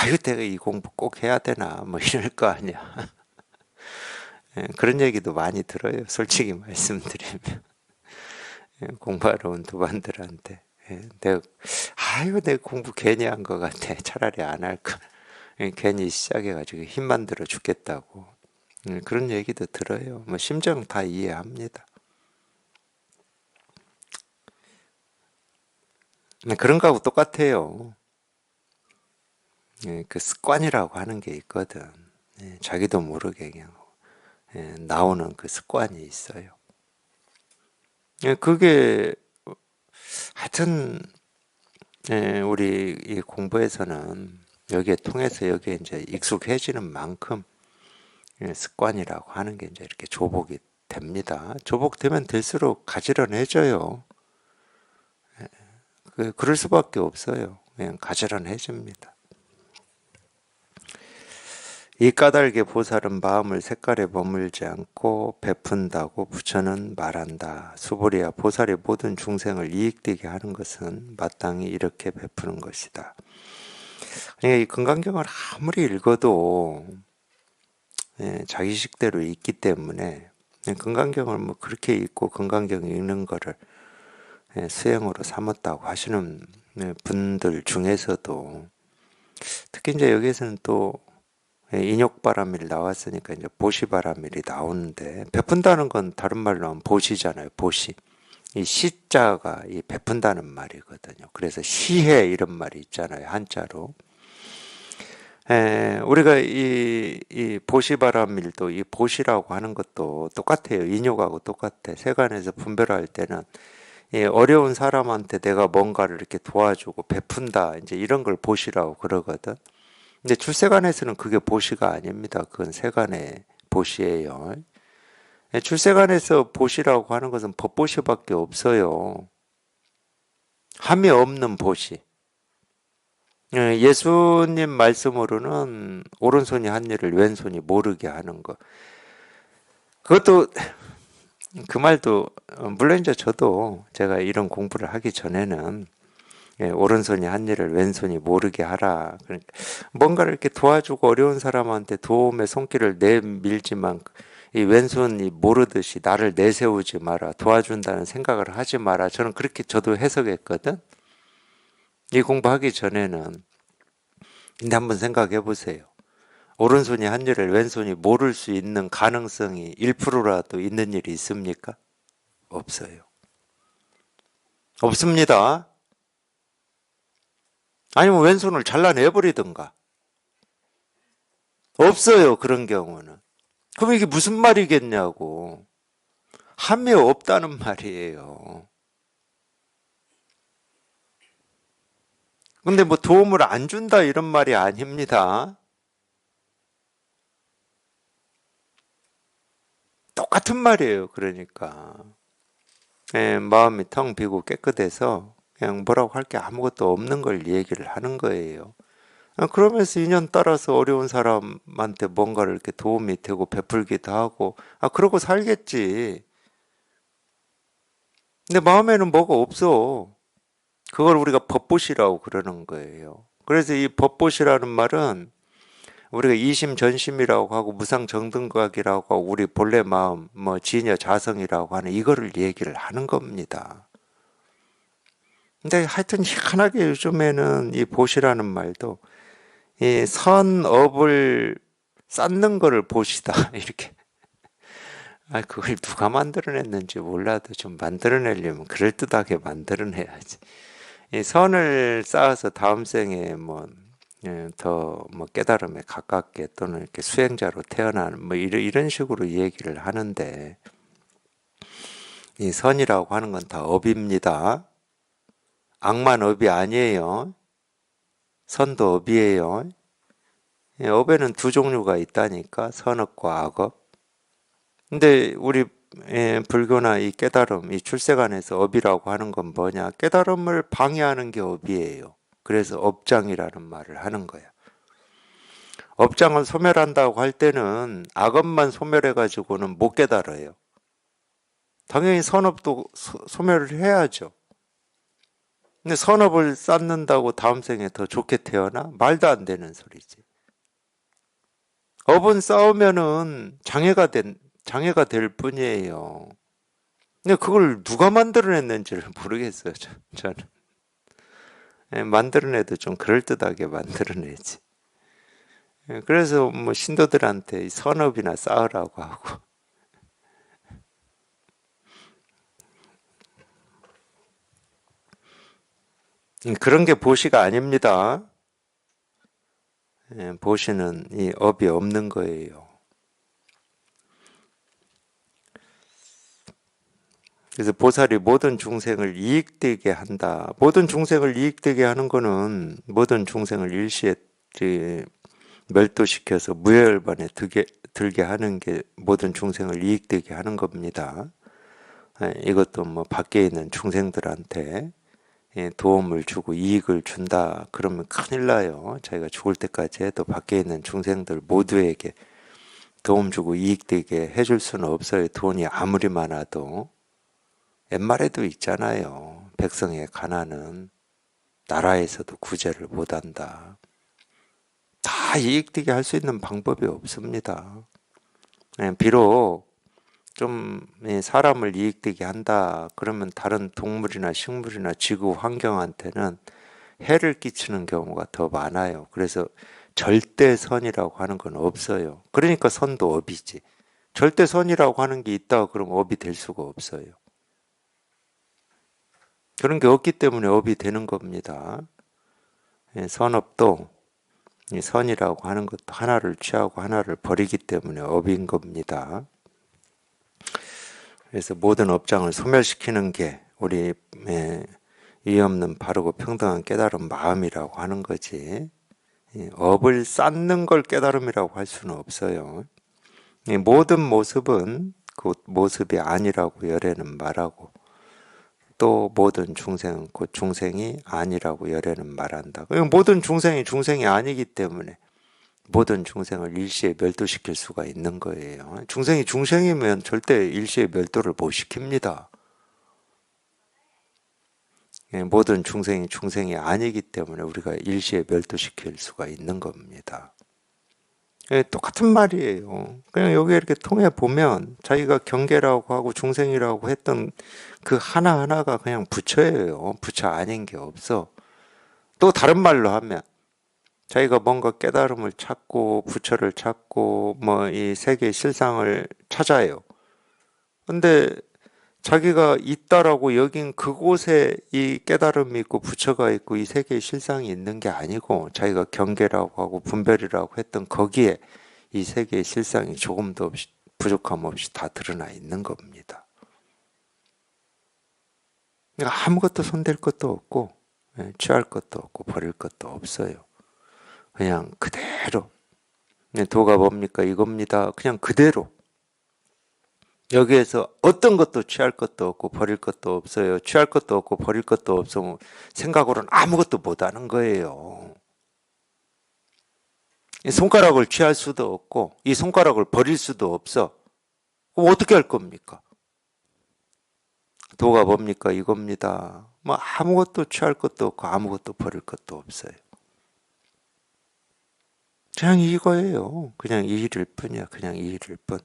아유 내가 이 공부 꼭 해야 되나 뭐 이럴 거 아니야. 예, 그런 얘기도 많이 들어요. 솔직히 말씀드리면 예, 공부하러 온 두반들한테 예, 내가 아유 내가 공부 괜히 한 것 같아. 차라리 안 할 걸. 예, 괜히 시작해가지고 힘만 들어 죽겠다고 예, 그런 얘기도 들어요. 뭐 심정 다 이해합니다. 네, 그런 거하고 똑같아요. 예, 그 습관이라고 하는 게 있거든. 예, 자기도 모르게 그냥 예, 나오는 그 습관이 있어요. 예, 그게 하여튼 예, 우리 이 공부에서는 여기에 통해서 여기에 이제 익숙해지는 만큼 예, 습관이라고 하는 게 이제 이렇게 조복이 됩니다. 조복되면 될수록 가지런해져요. 예, 그 그럴 수밖에 없어요. 그냥 가지런해집니다. 이 까닭에 보살은 마음을 색깔에 머물지 않고 베푼다고 부처는 말한다. 수보리야 보살이 모든 중생을 이익되게 하는 것은 마땅히 이렇게 베푸는 것이다. 그러니까 이 건강경을 아무리 읽어도 예, 자기식대로 읽기 때문에 건강경을 뭐 그렇게 읽고 건강경 읽는 거를 예, 수행으로 삼았다고 하시는 예, 분들 중에서도 특히 이제 여기에서는 또 예, 인욕바람일 나왔으니까 이제 보시바람일이 나오는데 베푼다는 건 다른 말로 하면 보시잖아요. 보시. 이 시자가 이 베푼다는 말이거든요. 그래서 시해 이런 말이 있잖아요. 한자로. 에, 우리가 이, 이 보시바람일도 이 보시라고 하는 것도 똑같아요. 인욕하고 똑같아. 세간에서 분별할 때는 이 어려운 사람한테 내가 뭔가를 이렇게 도와주고 베푼다. 이제 이런 걸 보시라고 그러거든. 근데 출세관에서는 그게 보시가 아닙니다. 그건 세간의 보시예요. 예, 출세관에서 보시라고 하는 것은 법보시밖에 없어요. 함이 없는 보시. 예, 예수님 말씀으로는 오른손이 한 일을 왼손이 모르게 하는 것. 그것도 그 말도 물론 이제 저도 제가 이런 공부를 하기 전에는 예, 오른손이 한 일을 왼손이 모르게 하라. 그러니까 뭔가를 이렇게 도와주고 어려운 사람한테 도움의 손길을 내밀지만 이 왼손이 모르듯이 나를 내세우지 마라. 도와준다는 생각을 하지 마라. 저는 그렇게 저도 해석했거든. 이 공부하기 전에는 근데 한번 생각해 보세요. 오른손이 한 일을 왼손이 모를 수 있는 가능성이 1%라도 있는 일이 있습니까? 없어요. 없습니다. 아니면 왼손을 잘라내버리든가. 없어요, 그런 경우는. 그럼 이게 무슨 말이겠냐고. 함이 없다는 말이에요. 근데 뭐 도움을 안 준다 이런 말이 아닙니다. 똑같은 말이에요, 그러니까. 예, 마음이 텅 비고 깨끗해서 그냥 뭐라고 할 게 아무것도 없는 걸 얘기를 하는 거예요. 아, 그러면서 인연 따라서 어려운 사람한테 뭔가를 이렇게 도움이 되고 베풀기도 하고, 아, 그러고 살겠지. 근데 마음에는 뭐가 없어. 그걸 우리가 법보시라고 그러는 거예요. 그래서 이 법보시라는 말은 우리가 이심전심이라고 하고 무상정등각이라고 하고 우리 본래 마음, 뭐 진여 자성이라고 하는 이거를 얘기를 하는 겁니다. 근데 하여튼 희한하게 요즘에는 이 보시라는 말도 이 선업을 쌓는 거를 보시다 이렇게 아 그걸 누가 만들어냈는지 몰라도 좀 만들어내려면 그럴듯하게 만들어내야지 이 선을 쌓아서 다음 생에 뭐 더뭐 예, 깨달음에 가깝게 또는 이렇게 수행자로 태어나는 뭐 이런 이런 식으로 얘기를 하는데 이 선이라고 하는 건 다 업입니다. 악만 업이 아니에요. 선도 업이에요. 예, 업에는 두 종류가 있다니까 선업과 악업. 근데 우리 예, 불교나 이 깨달음, 이 출세관에서 업이라고 하는 건 뭐냐? 깨달음을 방해하는 게 업이에요. 그래서 업장이라는 말을 하는 거야. 업장을 소멸한다고 할 때는 악업만 소멸해 가지고는 못 깨달아요. 당연히 선업도 소, 소멸을 해야죠. 근데 선업을 쌓는다고 다음 생에 더 좋게 태어나? 말도 안 되는 소리지. 업은 쌓으면은 장애가 된, 장애가 될 뿐이에요. 근데 그걸 누가 만들어냈는지를 모르겠어요, 저, 저는. 예, 만들어내도 좀 그럴듯하게 만들어내지. 예, 그래서 뭐 신도들한테 이 선업이나 쌓으라고 하고. 그런 게 보시가 아닙니다. 예, 보시는 이 업이 없는 거예요. 그래서 보살이 모든 중생을 이익되게 한다. 모든 중생을 이익되게 하는 거는 모든 중생을 일시에 이, 멸도시켜서 무열반에 들게, 들게 하는 게 모든 중생을 이익되게 하는 겁니다. 예, 이것도 뭐 밖에 있는 중생들한테 예, 도움을 주고 이익을 준다. 그러면 큰일 나요. 자기가 죽을 때까지 해도 밖에 있는 중생들 모두에게 도움 주고 이익되게 해줄 수는 없어요. 돈이 아무리 많아도. 옛말에도 있잖아요. 백성의 가난은 나라에서도 구제를 못한다. 다 이익되게 할 수 있는 방법이 없습니다. 예, 비록 좀 사람을 이익되게 한다. 그러면 다른 동물이나 식물이나 지구 환경한테는 해를 끼치는 경우가 더 많아요. 그래서 절대선이라고 하는 건 없어요. 그러니까 선도 업이지. 절대선이라고 하는 게 있다 그러면 업이 될 수가 없어요. 그런 게 없기 때문에 업이 되는 겁니다. 예, 선업도 선이라고 하는 것도 하나를 취하고 하나를 버리기 때문에 업인 겁니다. 그래서 모든 업장을 소멸시키는 게 우리 이 없는 바르고 평등한 깨달은 마음이라고 하는 거지. 업을 쌓는 걸 깨달음이라고 할 수는 없어요. 모든 모습은 그 모습이 아니라고 열애는 말하고 또 모든 중생은 곧 중생이 아니라고 열애는 말한다. 모든 중생이 중생이 아니기 때문에 모든 중생을 일시에 멸도시킬 수가 있는 거예요. 중생이 중생이면 절대 일시에 멸도를 못 시킵니다. 예, 모든 중생이 중생이 아니기 때문에 우리가 일시에 멸도시킬 수가 있는 겁니다. 예, 똑같은 말이에요. 그냥 여기 이렇게 통해 보면 자기가 경계라고 하고 중생이라고 했던 그 하나하나가 그냥 부처예요. 부처 아닌 게 없어. 또 다른 말로 하면 자기가 뭔가 깨달음을 찾고 부처를 찾고 뭐 이 세계의 실상을 찾아요. 근데 자기가 있다라고 여긴 그곳에 이 깨달음이 있고 부처가 있고 이 세계의 실상이 있는 게 아니고 자기가 경계라고 하고 분별이라고 했던 거기에 이 세계의 실상이 조금도 없이 부족함 없이 다 드러나 있는 겁니다. 그러니까 아무것도 손댈 것도 없고 예, 취할 것도 없고 버릴 것도 없어요. 그냥 그대로 네, 도가 뭡니까 이겁니다. 그냥 그대로 여기에서 어떤 것도 취할 것도 없고 버릴 것도 없어요. 취할 것도 없고 버릴 것도 없으면 생각으로는 아무것도 못하는 거예요. 이 손가락을 취할 수도 없고 이 손가락을 버릴 수도 없어. 그럼 어떻게 할 겁니까? 도가 뭡니까 이겁니다. 뭐 아무것도 취할 것도 없고 아무것도 버릴 것도 없어요. 그냥 이거예요. 그냥 이 일일 뿐이야. 그냥 이 일일 뿐.